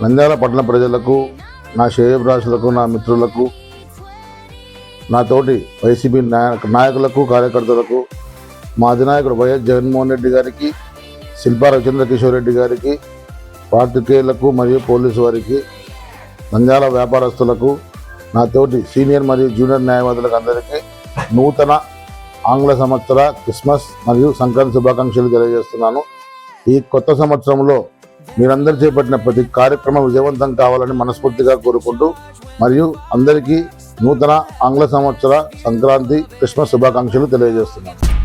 నంద్యాల పట్టణ ప్రజలకు నా శ్రేయభిలాషులకు నా మిత్రులకు నా తోటి వైసీపీ నాయ- నాయకులకు కార్యకర్తలకు మా అధినాయకుడు వైఎస్ జగన్మోహన్ రెడ్డి గారికి శిల్పా రవిచంద్ర కిషోర్ రెడ్డి గారికి పాత్రికేయులకు మరియు పోలీసు వారికి నంద్యాల వ్యాపారస్తులకు నా తోటి సీనియర్ మరియు జూనియర్ న్యాయవాదులకు అందరికీ నూతన ఆంగ్ల సంవత్సర క్రిస్మస్ మరియు సంక్రాంతి శుభాకాంక్షలు తెలియజేస్తున్నాను. ఈ కొత్త సంవత్సరంలో మీరందరూ చేపట్టిన ప్రతి కార్యక్రమం విజయవంతం కావాలని మనస్ఫూర్తిగా కోరుకుంటూ మరియు అందరికీ నూతన ఆంగ్ల సంవత్సర సంక్రాంతి క్రిస్మస్ శుభాకాంక్షలు తెలియజేస్తున్నాను.